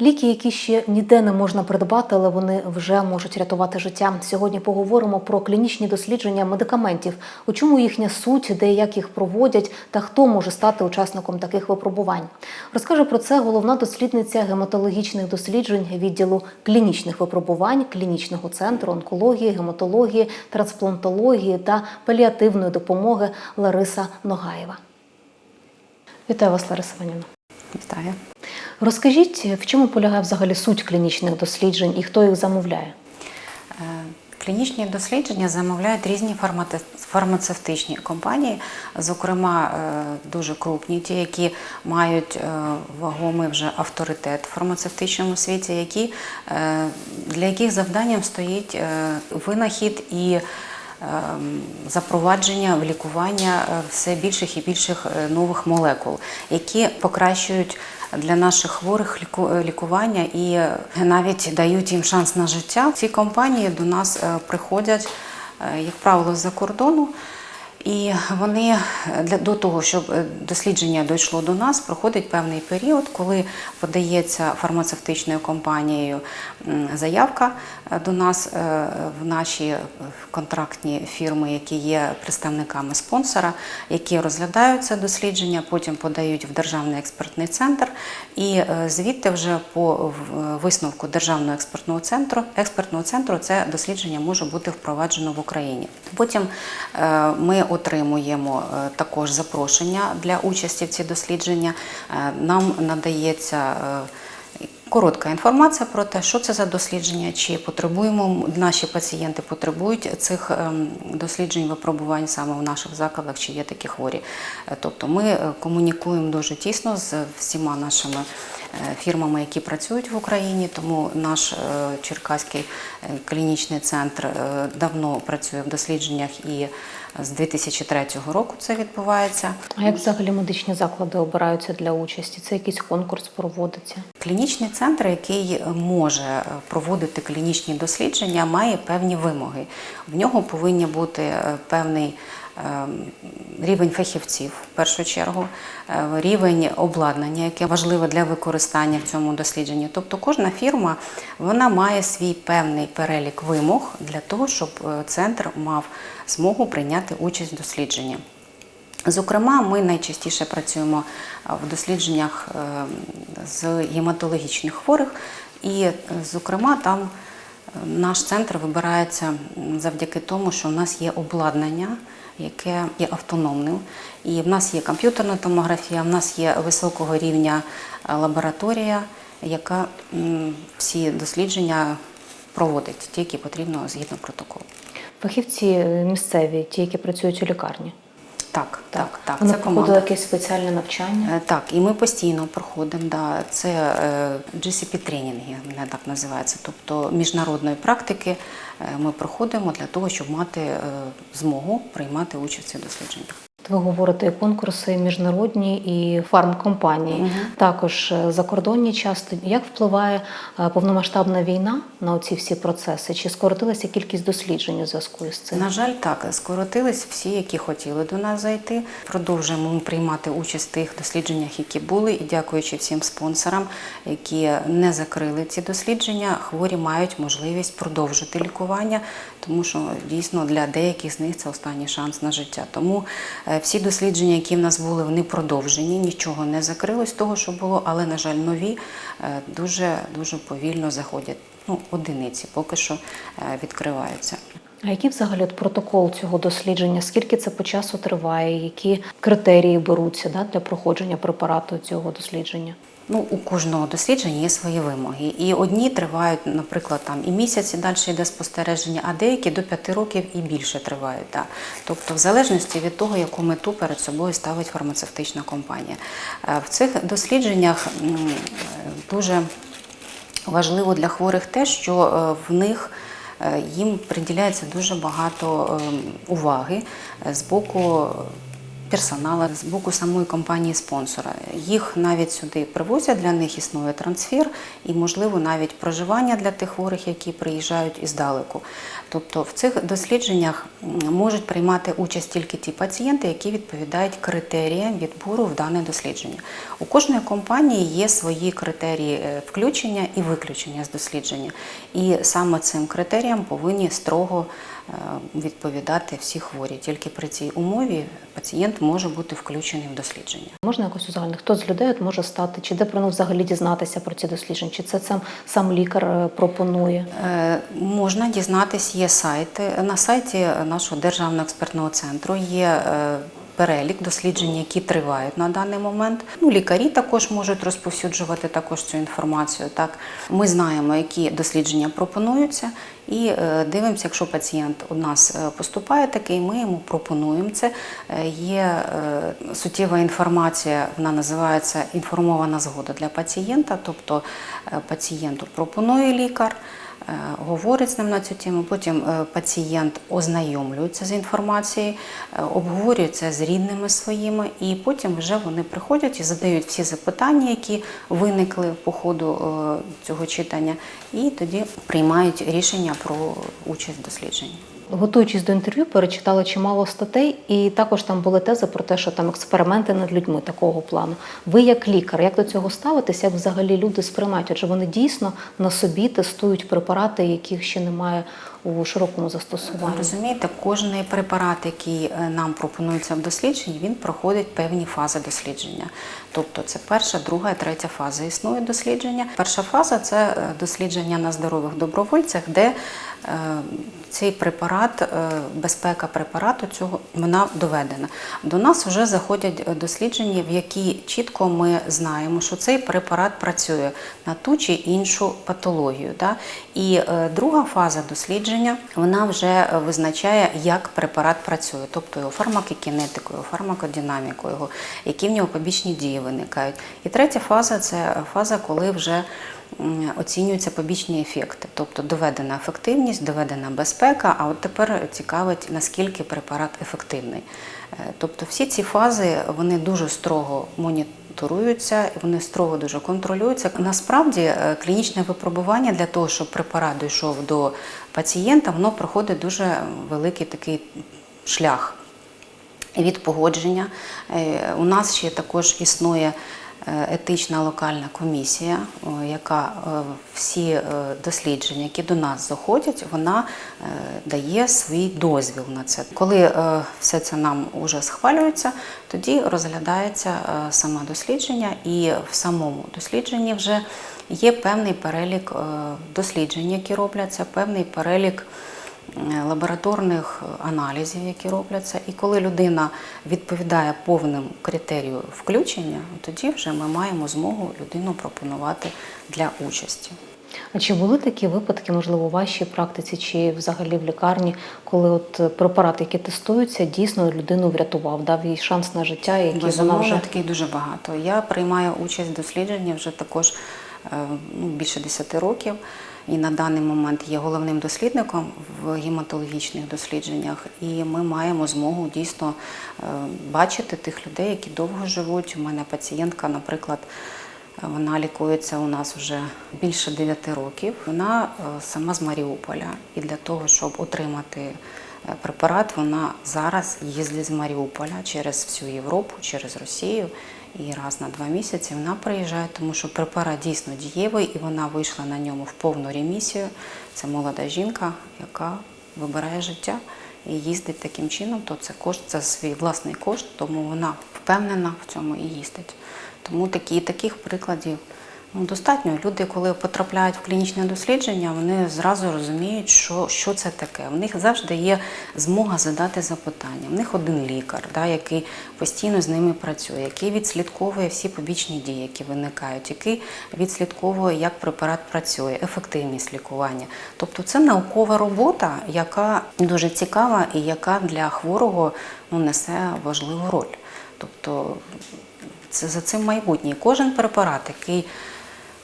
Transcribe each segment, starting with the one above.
Ліки, які ще ніде не можна придбати, але вони вже можуть рятувати життя. Сьогодні поговоримо про клінічні дослідження медикаментів, у чому їхня суть, де як їх проводять, та хто може стати учасником таких випробувань. Розкаже про це головна дослідниця гематологічних досліджень відділу клінічних випробувань, клінічного центру онкології, гематології, трансплантології та паліативної допомоги Лариса Ногаєва. Вітаю вас, Лариса Іванівна. Вітаю. Розкажіть, в чому полягає взагалі суть клінічних досліджень і хто їх замовляє? Е, Клінічні дослідження замовляють різні фармацевтичні компанії, зокрема е, дуже крупні, ті, які мають е, вагомий вже авторитет в фармацевтичному світі, які, для яких завданням стоїть винахід і запровадження в лікування все більших і більших нових молекул, які покращують для наших хворих е, лікування і е, навіть дають їм шанс на життя. Ці компанії до нас е, приходять, як правило, з-за кордону. І вони е, для до того, щоб е, дослідження дійшло до нас, проходить певний період, коли подається фармацевтичною компанією заявка е, до нас в наші контрактні фірми, які є представниками спонсора, які розглядають це дослідження, потім подають в державний експертний центр, і звідти вже по висновку державного експертного центру експертного центру це дослідження може бути впроваджено в Україні. Потім ми отримуємо е, також запрошення для участі в ці дослідження. Е, Нам надається е, коротка інформація про те, що це за дослідження, чи потребуємо наші пацієнти потребують цих ем, досліджень, випробувань саме в наших закладах, чи є такі хворі. Е, Тобто ми е, комунікуємо дуже тісно з всіма нашими е, фірмами, які працюють в Україні. Тому наш Черкаський клінічний центр давно працює в дослідженнях і з 2003 року це відбувається. А як взагалі медичні заклади обираються для участі? Це якийсь конкурс проводиться? Клінічний центр, який може проводити клінічні дослідження, має певні вимоги. В нього повинні бути е, певний е, рівень фахівців в першу чергу, е, рівень обладнання, яке важливе для використання в цьому дослідженні. Тобто кожна фірма вона має свій певний перелік вимог для того, щоб е, центр мав змогу прийняти участь в дослідженні. Зокрема, ми найчастіше працюємо в дослідженнях е, з гематологічних хворих, і, е, зокрема, там е, наш центр вибирається завдяки тому, що в нас є обладнання, яке є автономним, і в нас є комп'ютерна томографія, в нас є високого рівня лабораторія, яка всі дослідження проводить, ті, які потрібно згідно протоколу. Фахівці місцеві, ті, які працюють у лікарні. Так, так, так. Вони це команда. якесь спеціальне навчання. Е, Так, і ми постійно проходимо. Да, це е, GCP-тренінги, мене так називається. Тобто міжнародної практики е, ми проходимо для того, щоб мати змогу приймати участь у дослідженнях. Ви говорите і конкурси міжнародні і фармкомпанії, Мгм. також е, закордонні часто. Як впливає е, повномасштабна війна на оці всі процеси? Чи скоротилася кількість досліджень у зв'язку із цим? На жаль, так скоротились всі, які хотіли до нас зайти. Продовжуємо приймати участь в тих дослідженнях, які були, і дякуючи всім спонсорам, які не закрили ці дослідження, хворі мають можливість продовжити лікування, тому що дійсно для деяких з них це останній шанс на життя. Тому е, всі дослідження, які в нас були, вони продовжені, нічого не закрилось того, що було, але на жаль, нові е, дуже дуже повільно заходять. Ну, одиниці поки що е, відкриваються. А який взагалі от протокол цього дослідження? Скільки це по часу триває? Які критерії беруться да, для проходження препарату цього дослідження? Ну, у кожного дослідження є свої вимоги. І одні тривають, наприклад, там і місяць, і далі йде спостереження, а деякі до п'яти років і більше тривають. Да. Тобто, в залежності від того, яку мету перед собою ставить фармацевтична компанія. Е, В цих дослідженнях е, дуже важливо для хворих те, що е, в них їм приділяється дуже багато ем, уваги з боку персоналу, з боку самої компанії спонсора. Їх навіть сюди привозять, для них існує трансфер і, можливо, навіть проживання для тих хворих, які приїжджають іздалеку. Тобто в цих дослідженнях можуть приймати участь тільки ті пацієнти, які відповідають критеріям відбору в дане дослідження. У кожної компанії є свої критерії е, включення і виключення з дослідження. І саме цим критеріям повинні строго відповідати всі хворі. Тільки при цій умові пацієнт може бути включений в дослідження. Можна якось узагальнити, хто з людей може стати, чи де про них взагалі дізнатися про ці дослідження, чи це сам, сам лікар е, пропонує? Е, Можна дізнатись, є сайти. На сайті нашого державного експертного центру є е, перелік досліджень, які тривають на даний момент. Ну, лікарі також можуть розповсюджувати також цю інформацію. Так, ми знаємо, які дослідження пропонуються, і е, дивимося, якщо пацієнт у нас е, поступає такий, ми йому пропонуємо це. Е, Є суттєва інформація, вона називається інформована згода для пацієнта, тобто пацієнту пропонує лікар. Е, Говорить з ним на цю тему, потім е, пацієнт ознайомлюється з інформацією, обговорюється обговорює це з рідними своїми, і потім вже вони приходять і задають всі запитання, які виникли по ходу е, цього читання, і тоді приймають рішення про участь в дослідженні. Готуючись до інтерв'ю, перечитала чимало статей, і також там були тези про те, що там експерименти над людьми такого плану. Ви як лікар, як до цього ставитесь, як взагалі люди сприймають? Адже вони дійсно на собі тестують препарати, яких ще немає у широкому застосуванні. Розумієте, кожний препарат, який е, нам пропонується в дослідженні, він проходить певні фази дослідження. Тобто це перша, друга третя фаза існує дослідження. Перша фаза це е, дослідження на здорових добровольцях, де е, цей препарат, безпека препарату цього вона доведена. До нас вже заходять дослідження, в які чітко ми знаємо, що цей препарат працює на ту чи іншу патологію. І друга фаза дослідження вона вже е, визначає, як препарат працює, тобто його фармакокінетикою, фармакодинамікою, які в нього побічні дії виникають. І третя фаза це фаза, коли вже оцінюються побічні ефекти, тобто доведена ефективність, доведена безпека. А от тепер цікавить, наскільки препарат ефективний. Е, Тобто всі ці фази вони дуже строго моніторуються, вони строго дуже контролюються. Насправді е, клінічне випробування для того, щоб препарат дійшов до пацієнта, воно проходить дуже великий такий шлях від погодження. Е, У нас ще також існує етична локальна комісія, яка е, всі е, дослідження, які до нас заходять, вона е, дає свій дозвіл на це. Коли е, все це нам вже схвалюється, тоді розглядається е, саме дослідження, і в самому дослідженні вже є певний перелік е, досліджень, які робляться, певний перелік е, лабораторних аналізів, які робляться. І коли людина відповідає повним критерію включення, тоді вже ми маємо змогу людину пропонувати для участі. А чи були такі випадки, можливо, у вашій практиці чи взагалі в лікарні, коли от препарат, який тестується, дійсно людину врятував, дав їй шанс на життя, який вона Безумовно, вже таких дуже багато. Я приймаю участь в дослідженні вже також е, ну, більше 10 років. І на даний момент є головним дослідником в гематологічних дослідженнях. І ми маємо змогу дійсно е, бачити тих людей, які довго живуть. У мене пацієнтка, наприклад, вона лікується у нас вже більше 9 років. Вона е, сама з Маріуполя. І для того, щоб отримати е, препарат, вона зараз їздить з Маріуполя через всю Європу, через Росію. І раз на два місяці вона приїжджає, тому що препарат дійсно дієвий, і вона вийшла на ньому в повну ремісію. Це молода жінка, яка вибирає життя і їздить таким чином, то це кошт, це свій власний кошт, тому вона впевнена в цьому і їздить. Тому такі, таких прикладів достатньо. Люди, коли потрапляють в клінічне дослідження, вони зразу розуміють, що, що це таке. У них завжди є змога задати запитання. У них один лікар, да, який постійно з ними працює, який відслідковує всі побічні дії, які виникають, який відслідковує, як препарат працює, ефективність лікування. Тобто це наукова робота, яка дуже цікава і яка для хворого ну, несе важливу роль. Тобто це за цим майбутнє. Кожен препарат, який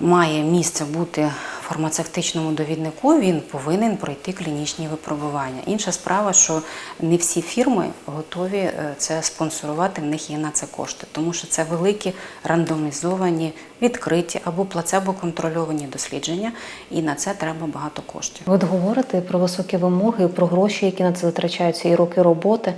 має місце бути фармацевтичному довіднику він повинен пройти клінічні випробування. Інша справа, що не всі фірми готові е, це спонсорувати, в них є на це кошти, тому що це великі рандомізовані, відкриті або плацебо-контрольовані дослідження, і на це треба багато коштів. Ви говорите про високі вимоги, про гроші, які на це затрачаються, і роки роботи.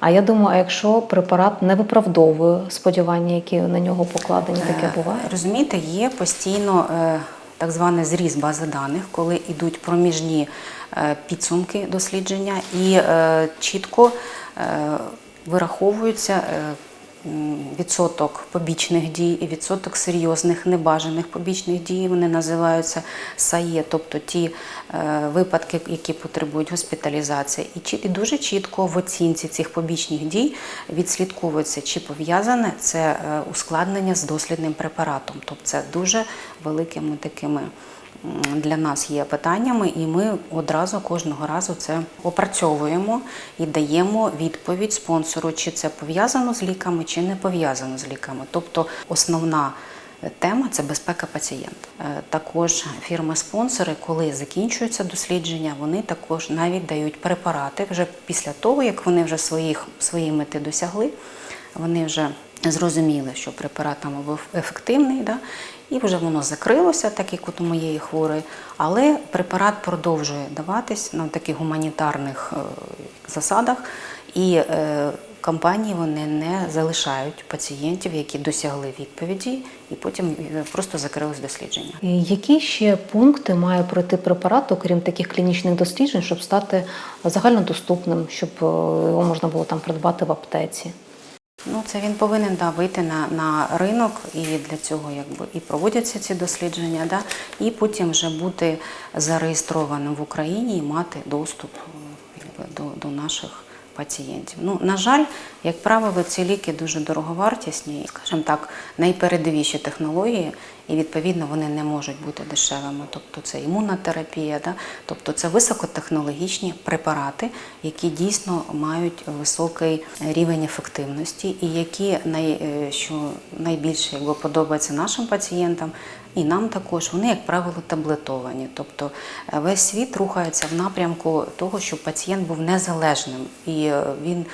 А я думаю, а якщо препарат не виправдовує сподівання, які на нього покладені, таке Е, буває? Розумієте, є постійно е, так званий зріз бази даних, коли йдуть проміжні е, підсумки дослідження і е, чітко е, вираховується. м, Відсоток побічних дій і відсоток серйозних небажаних побічних дій вони називаються САЄ, тобто ті е, випадки, які потребують госпіталізації. І, дуже чітко в оцінці цих побічних дій відслідковується, чи пов'язане це е, ускладнення з дослідним препаратом. Тобто це дуже великими такими для нас є питаннями, і ми одразу кожного разу це опрацьовуємо і даємо відповідь спонсору, чи це пов'язано з ліками, чи не пов'язано з ліками. Тобто основна тема це безпека пацієнта. Е, Також фірми-спонсори, коли закінчуються дослідження, вони також навіть дають препарати вже після того, як вони вже своїх свої мети досягли. Вони вже зрозуміли, що препарат там ефективний, да? І вже воно закрилося, так як от у моєї хворої, але препарат продовжує даватись на таких гуманітарних е, засадах, і е, компанії вони не залишають пацієнтів, які досягли відповіді, і потім е, просто закрилось дослідження. Які ще пункти має пройти препарат, окрім таких клінічних досліджень, щоб стати загальнодоступним, щоб його можна було там придбати в аптеці? Ну, це він повинен да, вийти на, на ринок, і для цього якби і проводяться ці дослідження, да, і потім вже бути зареєстрованим в Україні і мати доступ е, якби, до, до наших пацієнтів. Ну, на жаль, як правило, ці ліки дуже дороговартісні, скажімо так, найпередовіші технології, і відповідно вони не можуть бути дешевими. Тобто це імунотерапія, да? тобто це високотехнологічні препарати, які дійсно мають високий рівень ефективності, і які най, е, що найбільше якби, подобається нашим пацієнтам. І нам також вони, як правило, таблетовані. Тобто е, весь світ рухається в напрямку того, щоб пацієнт був незалежним і е, він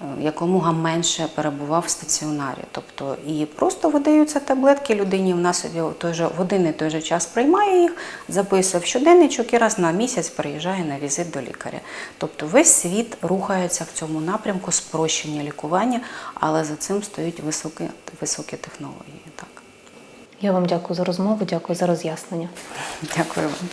е, якомога менше перебував в стаціонарі. Тобто і просто видаються таблетки людині. Вона собі той же в один і той же час приймає їх, записує в щоденничок і раз на місяць приїжджає на візит до лікаря. Тобто весь світ рухається в цьому напрямку спрощення лікування, але за цим стоять високі, високі технології. Так. Я вам дякую за розмову, дякую за роз'яснення. Дякую вам.